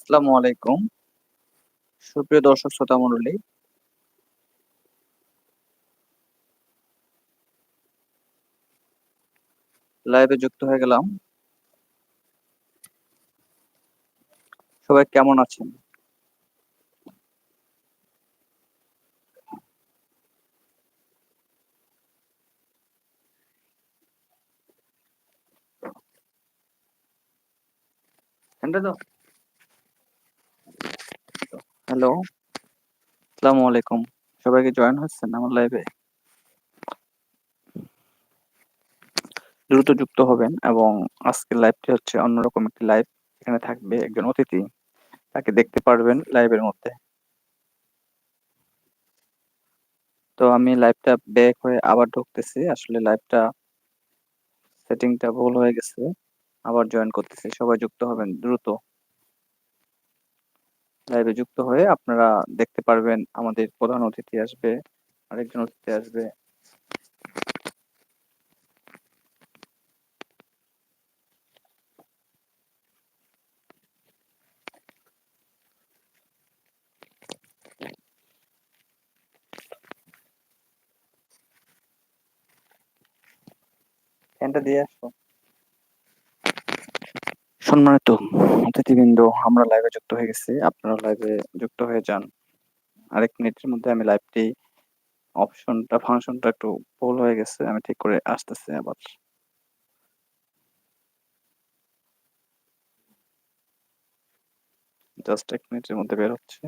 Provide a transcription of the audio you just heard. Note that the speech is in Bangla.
আসসালামু আলাইকুম। সুপ্রিয় দর্শক, শ্রোতা মণ্ডলী। লাইভে যুক্ত হয়ে গেলাম। সবাই কেমন আছেন? ফ্যানটা দাও। হ্যালো। আসসালামু আলাইকুম। সবাই কি জয়েন হচ্ছেন আমার লাইভে? দ্রুত যুক্ত হবেন এবং আজকের লাইভটি হচ্ছে অন্যরকম একটি লাইভ। এখানে থাকবে একজন অতিথি। তাকে দেখতে পারবেন লাইভের মধ্যে। তো আমি লাইভটা ব্যাক হয়ে আবার ঢুকতেছি। আসলে লাইভটা সেটিংটা ভুল হয়ে গেছে। আবার জয়েন করতেছি। সবাই যুক্ত হবেন দ্রুত। লাইভে যুক্ত হয়ে আপনারা দেখতে পারবেন আমাদের প্রধান অতিথি আসবে, আরেকজন অতিথি আসবে। ফ্যানটা দিয়ে আসো। সম্মানিত অতিথিবৃন্দ, আমরা লাইভে যুক্ত হয়ে গেছি। আপনারা লাইভে যুক্ত হয়ে যান। আরেক মিনিটের মধ্যে আমি লাইভটি অপশনটা ফাংশনটা একটু ভুল হয়ে গেছে। আমি ঠিক করে আসতেছি আবার। জাস্ট এক মিনিটের মধ্যে বের হচ্ছে।